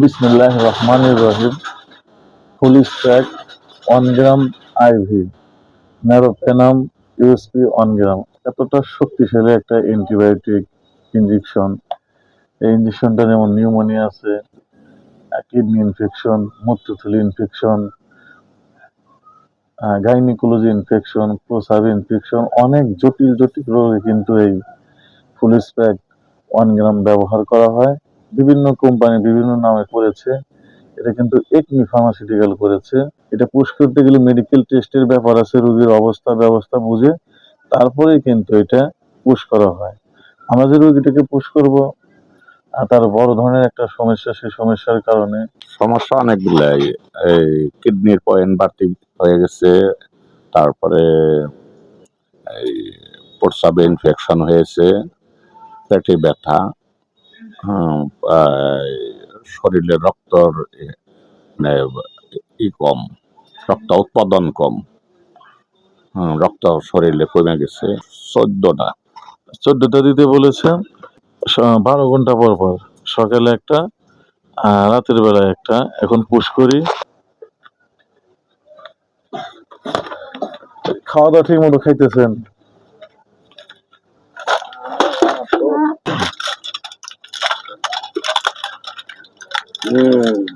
বিসমিল্লাহ রহমানির রহিম। Police track one gram IV meropenem USP one gram এতটা শক্তিশালী একটা অ্যান্টিবায়োটিক ইঞ্জেকশন এই ইঞ্জেকশনটা যেমন নিউমোনিয়া আছে কিডনি ইনফেকশন মূত্রথলি ইনফেকশন গাইনিকোলজি ইনফেকশন প্রসাব ইনফেকশন অনেক জটিল জটিল রোগে কিন্তু এই পুলিশ প্যাক ওয়ান গ্রাম ব্যবহার করা হয়। বিভিন্ন কোম্পানি বিভিন্ন নামে করেছে। এটা কিন্তু একমি ফার্মাসিউটিক্যাল করেছে। এটা পুশ করতে গেলে মেডিকেল টেস্টের ব্যাপার আছে, রোগীর অবস্থা, ব্যবস্থা বুঝে তারপরেই কিন্তু এটা পুশ করা হয়। আমরা যে রোগীটাকে পুশ করব তার বড় ধরনের একটা সমস্যা, সেই সমস্যার কারণে সমস্যা অনেকগুলাই এই কিডনির পয়েন্ট বাড়তি হয়ে গেছে, তারপরে এই প্রস্রাবে ইনফেকশন হয়েছে, পেটে ব্যথা। শরীরে রক্তর ই- মানে কম, রক্ত উৎপাদন কম। রক্ত শরীরে কমে গেছে চোদ্দটা। চোদ্দটা দিতে বলেছে বারো ঘণ্টা পর পর। সকালে একটা রাতের বেলায় একটা। এখন পুশ করি। খাওয়া দাওয়া ঠিক মতো খাইতেছেন? 嗯。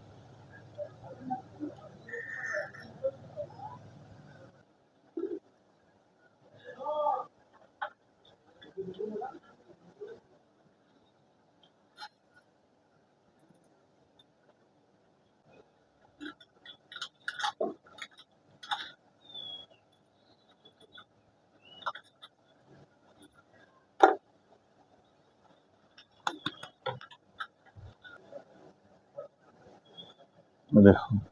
me dejo.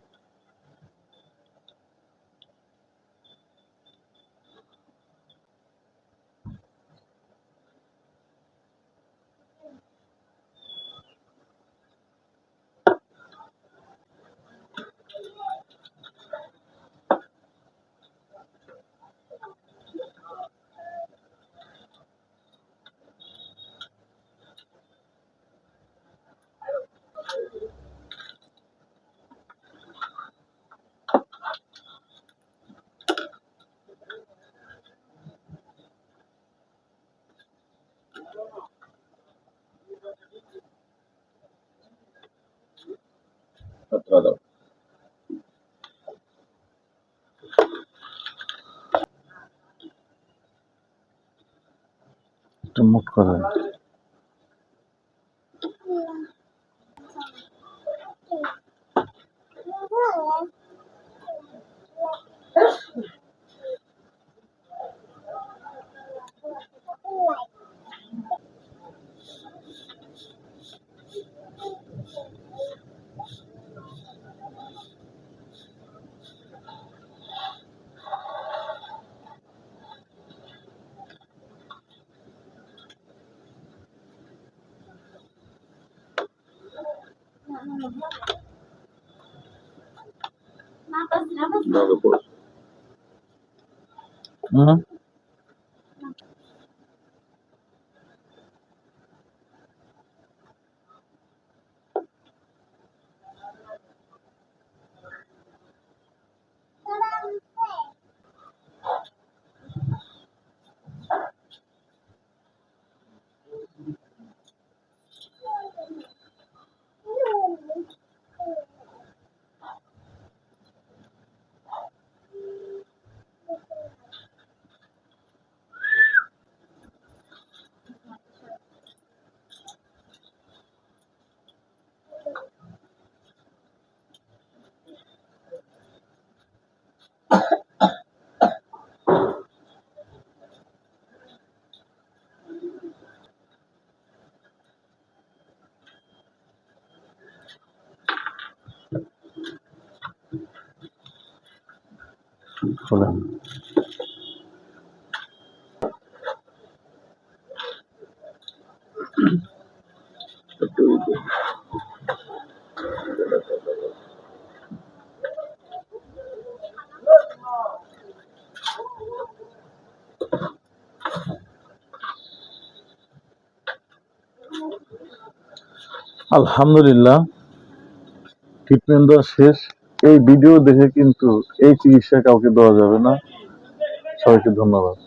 একটু মুট Não, depois. Uhum. আলহামদুলিল্লাহ ট্রিটমেন্ট দেওয়া শেষ। এই ভিডিও দেখে কিন্তু এই চিকিৎসা কাউকে দেওয়া যাবে না। সবাইকে ধন্যবাদ।